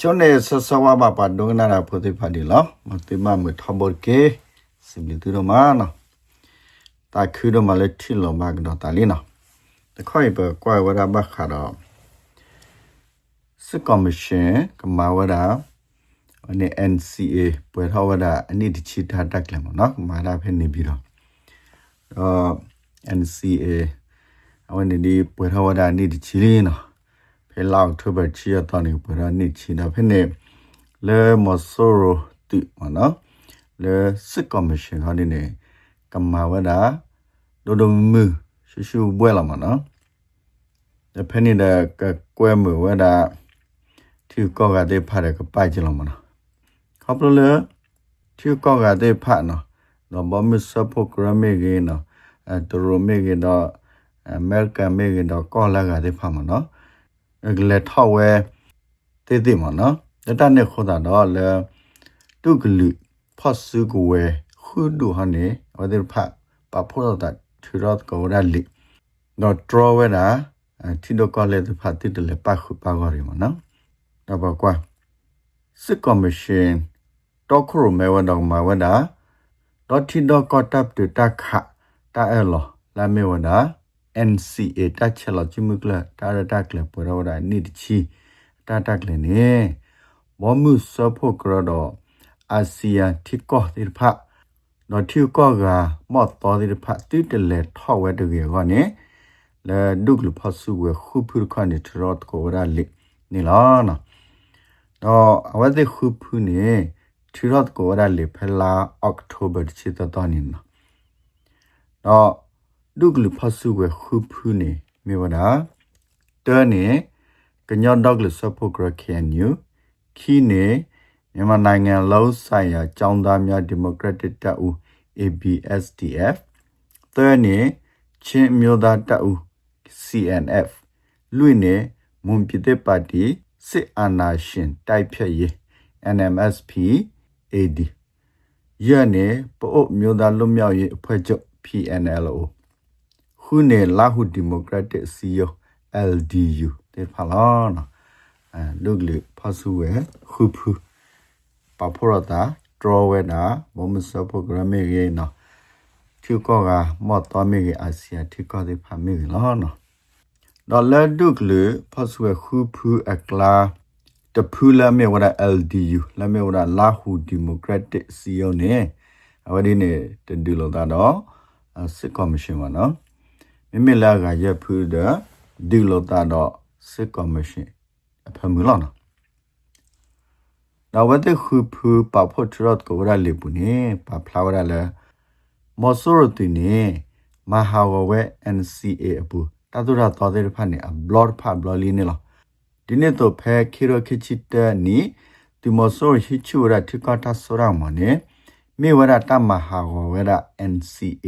ချွန်နေဆဆဝဘပါဒုံနာရာဖိုတိဖာဒီလောမတိမမထဘောကေစိဘလီတူရမနာတာခူဒမလက်တီလောမကတော့တာလီနာတခွိပကွာဝရဘခါတော့စစ်ကော်မရှင်ကမာဝရာအနေ NCA ပွဲထောဝရာအနိတချီထားတက်လည်းမနော်မာရာဖဲနေပြီးတော့အော် NCA အဝန်ဒီပွဲထောဝရာအနိတချီလေးနော် ဖဲလောက်ထဘချီရတနေပရနိချီနာဖဲနေလေမဆိုရတိမနော်လေစစ်ကော်မရှင်ဟာနေနေကမာဝဒဒိုဒမူရှူရှူဘွဲလာမနော်တဖဲနေတဲ့ကကွဲမဝဒသူကောကတဲ့ဖားတဲ့ကပိုက်ချလမနော်ခေါပလလေသူကောကတဲ့ဖားနော်တော့ဘမစဖို့ကရမေကေနော်အဲဒရိုမေကေတော့အမေရိကန်မေကေတော့ကောလာကတဲ့ဖားမနော် ကလေးထောက်ဝဲတေးတေးမနော်တတနဲ့ခေါ်တာတော့လေတုကလူဖတ်စုကိုဝဲခုဒူဟနေဝဒဖတ်ပဖို့တော့ထရတ်ကိုရလီတော့ draw ဝဲတာတီဒိုကလည်းဖတ်တိတယ်ပတ်ခုပါကြရမနော်တော့ပါကွာစစ်ကော်မရှင်တော့ခရမဲဝတော့မဝဒါတော့တီဒိုကတပ်တူတခတာအဲလောလာမဲဝဒါ NCA တက်ချက်လောက်ချိမကလာတာရတက်လေပေါ်တော့ဒါနိတချီတာတက်လေနေဘောမှုစဖို့ကရတော့အာဆီယံထိကောတိဖာနော်ထိကောကမော့တော်တိဖာတိတလေထောက်ဝဲတကေကောနေလေဒုကလဖဆူဝဲခုဖုခန်ထရတ်ကိုရလိနေလားနော်တော့အဝဲတဲ့ခုဖုနေထရတ်ကိုရလိဖလာအောက်တိုဘာချစ်တော်နေနော်တော့ ဒုကလဖဆူဝဲခုဖုနေမြေဝဒတဲနေကညော့ဒေါကလဆဖို့ဂရကန်ယူခီနေမြန်မာနိုင်ငံလုံးဆိုင်ရာចောင်းသားများဒီမိုကရက်တစ်တပ်ဦး ABSDF တဲနေချင်းမျိုးသားတပ်ဦး CNF လွိနေမွန်ပြည်သက်ပါတီစစ်အာဏာရှင်တိုက်ဖြတ်ရေး NMSP AD ရနေပို့မျိုးသားလွတ်မြောက်ရေးအဖွဲ့ချုပ် PNLO ခုနေလာဟုဒီမိုကရက်တစ်စီယို LDU တေဖာလာနော်အဲလုကလေဖဆူဝဲခုဖူပဖောရတာဒရဝဲနာဘမစပဂရမေရေနော်သူကောကမော့တော်မေရေအာဆီယသူကောတဲ့ဖာမေရေလောနော်ဒေါ်လာဒုကလေဖဆူဝဲခုဖူအကလာတဖူလာမေဝရ LDU လာမေဝရလာဟုဒီမိုကရက်တစ်စီယိုနေအဝဒီနေတဒူလောတာတော့စစ်ကော်မရှင်ပါနော် မိမိလာကရဖူးတဲ့ဒီလိုတာတော့စစ်ကော်မရှင်အဖမှုလောနော်တော့ဝတ်တဲ့ခုဖူပဖို့ထရတ်ကိုရလေပုန်ပဖလာဝရလဲမော်ဆိုရတီနေမဟာဝဝဲ NCA အပူတတူရတော်တဲ့ဖာနေဘလော့ဖာဘလော်လီနေလောဒီနေ့တော့ဖဲခီရခချစ်တနီဒီမော်ဆိုဟိချူရထိကတာဆိုရမနေမေဝရတမဟာဝဝဲ NCA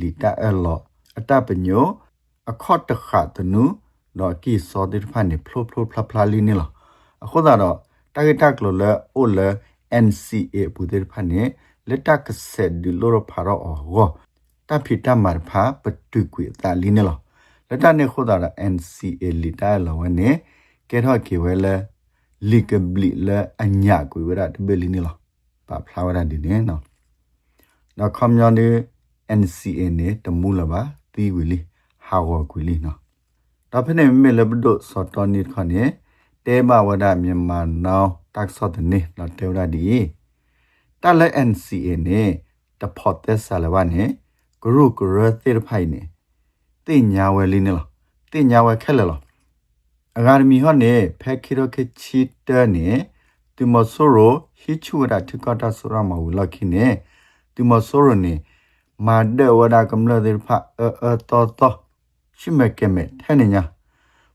လီတာအလော အတပညိုအခေါတ်တခတ်တနုတော့ကီစောတိဖာနေဖလိုဖလိုဖလာဖလာလီနေလောအခုတော့တာဂက်တက်လို့လဲအိုလဲ NCA ပူတဲ့ဖာနေလက်တကဆက်ဒီလိုရဖာရောအောတဖိတမရဖာပတုကွေတာလီနေလောလက်တနေခုဒါ NCA လီတာလောဝနေကဲတော့ကေဝဲလဲလီကဘလီလဲအညာကွေဝရတဘလီနေလောပါဖလာဝရဒီနေနော်တော့ခမယောနေ NCA နေတမူလပါ တီဝီလီဟာဝကွေလီနော်ဒါဖနေမေလဘဒိုစောတော်နိခနေတဲမဝဒမြန်မာနောင်တက်ဆော့တနေလာတေဝရဒီတလဲ NCA နေတဖော့သက်ဆာလဝနေဂရုဂရသေဖိုင်နေတင်ညာဝဲလေးနေလားတင်ညာဝဲခက်လဲလားအဂါမီဟောနေဖက်ခီရိုခချီတနေဒီမဆိုရိုဟိချူရာတကတာဆိုရမဝလခိနေဒီမဆိုရိုနေ မာဒေဝဒကမ္လဒေဖာအအတောတောရှိမကမဲထဲနေညာ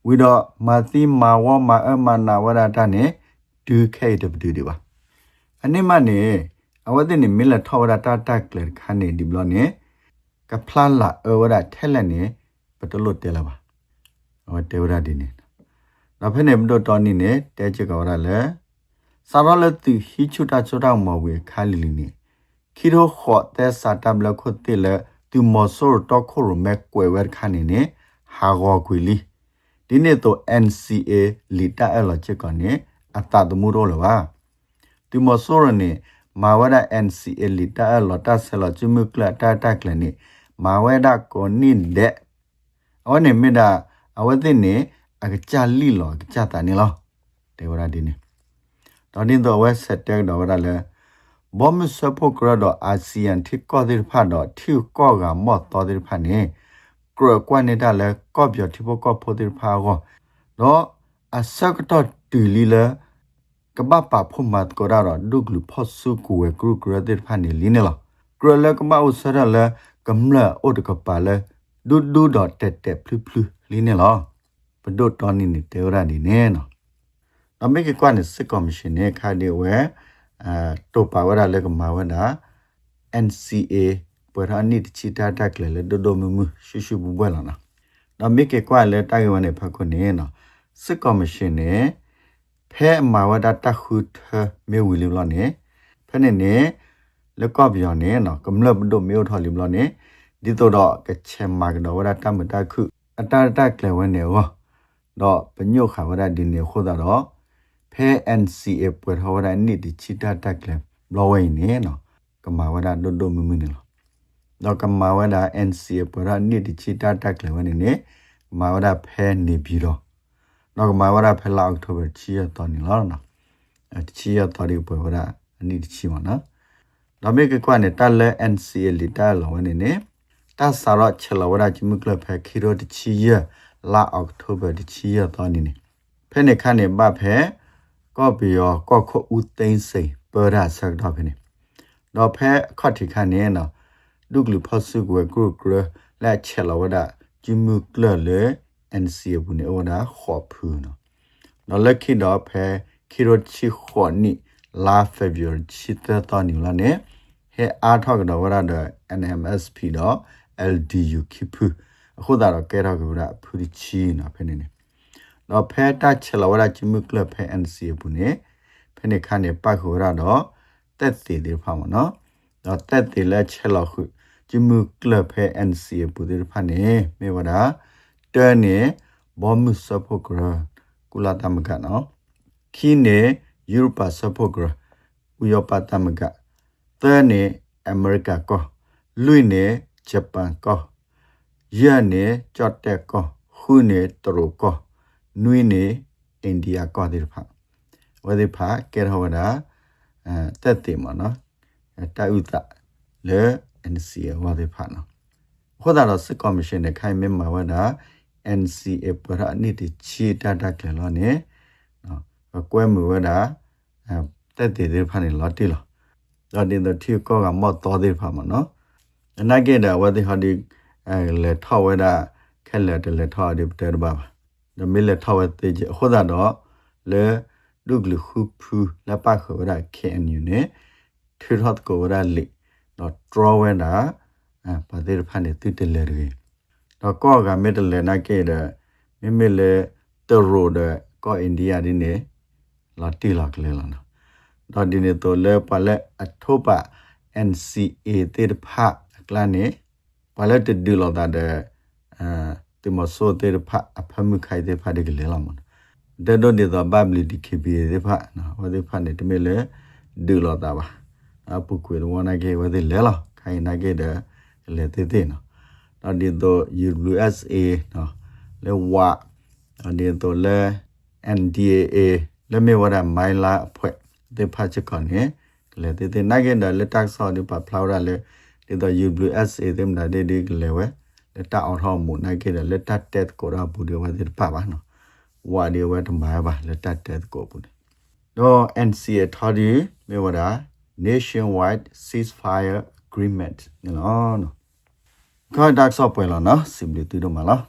ဝီတော့မာတိမာဝမာအမနာဝရတာနေဒူခဲတဘဒူဒီပါအနိမနေအဝဒနေမီလထောရတာတက်လေခါနေဒီဘလနေကဖလာလာအဝရထဲလက်နေပတလို့တဲလာပါဟောတေဝရဒီနေနောက်ဖက်နေမတော့တော်နေနေတဲချက်ကဝရလဲစာရလတိဟိချူတာချူတာမဝေခါလီလီနေ ခီရိုခော့တဲစာတဘလခုတ်တေလေသူမဆောတော့ခိုရမက်ကွယ်ဝဲခါနေနေဟာဂောကွီလီဒီနေ့တော့ NCA လီတာအလချက်ကနေအတတမှုတော့လပါဒီမဆိုရနေမာဝဒ NCA လီတာလော်တာဆလချမှုကလတာတာကလနေမာဝဒကိုနိတဲ့အော်နေမိတာအဝသိနေအကကြလီလောကြတာနေလောတေဝရဒီနေတော်တင်တော့ဝက်ဆက်တက်တော့ဝရလဲ ဘောမစဖို့ကရတော့အာဆီယံထိကောဒီဖတ်တော့ထိကောကမော့တော်ဒီဖတ်နေကရကွနေတာလဲကော့ပြထိဖို့ကော့ဖို့ဒီဖတ်ကောတော့အစကတော့တူလီလဲကဘပါဖို့မတ်ကိုရတော့ဒုကလူဖို့စုကူဝဲကရုကရတဲ့ဖာနေလင်းနေလားကရလဲကမအုဆရလဲကမ္လာအိုတကပါလဲဒုဒုတော့တက်တက်ဖလူဖလူလင်းနေလားပဒတ်တော်နေနေတေရနေနေနော်အမေကကွာနေစစ်ကော်မရှင်နဲ့ခါဒီဝဲ အာတိုပါဝရလဲကမဝနာ NCA ပရဟနိတချီတာတက်လေဒဒမမှုရှုရှုဘူးပွဲလာနော်။တော့မိကေကွာလဲတိုင်ဝမ်နေဖက်ခွနေနော်စစ်ကော်မရှင်နဲ့ဖဲမာဝဒတခုထမေဝီလီဘလနေဖဲနေနေလကော့ပြောင်းနေနော်ကမ္လဘဒမေထော်လီဘလနေဒီတော့တော့ကချေမာကတော့ဝဒတမတခုအတတကလေဝနေဝတော့ပညုခါဝဒဒီနေခိုးတော့ ဖဲ NCA ပွေထောဝဒနိဒီချီတာတက်လေဘလဝိနေနော်ကမာဝဒဒဒမမနေလောတော့ကမာဝဒ NCA ပွေရနိဒီချီတာတက်လေဝနေနေမာဝဒဖဲနေပြီးတော့နောက်ကမာဝရဖလာအောက်တိုဘာချီရတော်နေလားနော်အချီရတော်ဒီပွဲဝရအနိတချီမနော်ဒါမေကကွနဲ့တက်လဲ NCA လီတာလောဝင်နေတဆာရချလဝရချမကလဖခီရိုတချီရလာအောက်တိုဘာတချီရတော်နေနေဖဲနေခနဲ့ဘဖဲ ကော့ပီယောကော့ခုဦးသိန်းစိန်ပရဆက်တော့ဖဲနေတော့ဖဲခတ်ထိခနဲ့နော်ဒုကလူဖဆုကွယ်ဂရုဂရလက်ချလဝရချမကလလေ NCA ဘူးနေအော်ဒါခေါ်ဖူးနော်နော်လက်ခိတော့ဖဲခီရိုချီခေါ်နိလာဖေဗရီချီတတော်နီလာနေဟဲအားထောက်တော့ဝရတဲ့ NMSP တော့ LDU ခိဖူအခုဒါတော့ကဲတော့ကရဖူချီနော်ဖဲနေနေ တော့ဖဲတချလဝရချီမကလဖဲ NCA ဘူးနေဖဲနေခါနေပတ်ခရတော့တက်တည်တယ်ဖာမနော်တော့တက်တည်လက်ချက်လောက်ခုချီမကလဖဲ NCA ဘူးတယ်ဖာနေမေဝဒါတဲနေဘောမှုစဖို့ကရကုလာတမကနော်ခင်းနေယူရိုပစဖို့ကရဥရောပတမကတဲနေအမေရိကကောလွိနေဂျပန်ကောရနေကြော့တက်ကောခုနေတရကော နွိနေအိန္ဒိယကောဒီဖာဝဒီဖာကေရဟဝဒအဲတက်တိမနော်တာဥတလေ NCA ဝဒီဖာနော်ခေါ်တာတော့စစ်ကော်မရှင်နဲ့ခိုင်မင်းမှာဝဒါ NCA ပရနိတိချီတတကလောနေနော်ကွဲမှုဝဒါတက်တဲ့တဲ့ဖာနေလော်တီလောတော့ဒီတော့ထီကောကမော့တော်တဲ့ဖာမနော်နဂေဒဝတိဟဒီအဲလေထောဝဒါခဲလေတလေထောဒီတဲ့ဘာ ဒမီလေထောဝတဲ့ကြခေါ်တာတော့လေဒုဂလခုဖူလပခဝဒါခဲအန်ယူနေထီရတ်ကိုဝဒါလေတော့ draw ဝဒါအပါတဲ့ဖာနေတိတယ်လေတော့ကောကမီဒလေနာကေဒမိမိလေတရိုဒကောအိန္ဒိယဒီနေလာတီလာကလေလာနော်တော့ဒီနေတော့လေပလက်အထုပ NCA တေတဖကလနေပလက်တဒီလောတာတဲ့အဲ တိမဆိုတေတဖအဖမှုခိုင်တေဖဒီကလေလာမွန်တဲ့တော့ဒီတော့ဘဘလီဒီခေဘီတေဖနော်ဝဒီဖနေတမေလေဒီလောတာပါအပုကွေဝနာကေဝဒီလေလာခိုင်နာကေတဲ့လေတေတေနော်တော့ဒီတော့ USA နော်လေဝါဒီတော့လေ NDAA လေမေဝရမိုင်လာဖွဲ့ဒီဖတ်ချကောနေလေတေတေနိုင်ကလေတက်ဆောဒီပဖလာရလေဒီတော့ USA dem da de de le we le ta on ho mu na ke le ta tet ko ra bu de wa de pa ba no wa de we to ma ba le ta tet ko bu de do NCA thodi me wa da nationwide ceasefire agreement you know no ခေါ်ဒါဆော့ပွဲလာနော် simply တူတော့မလား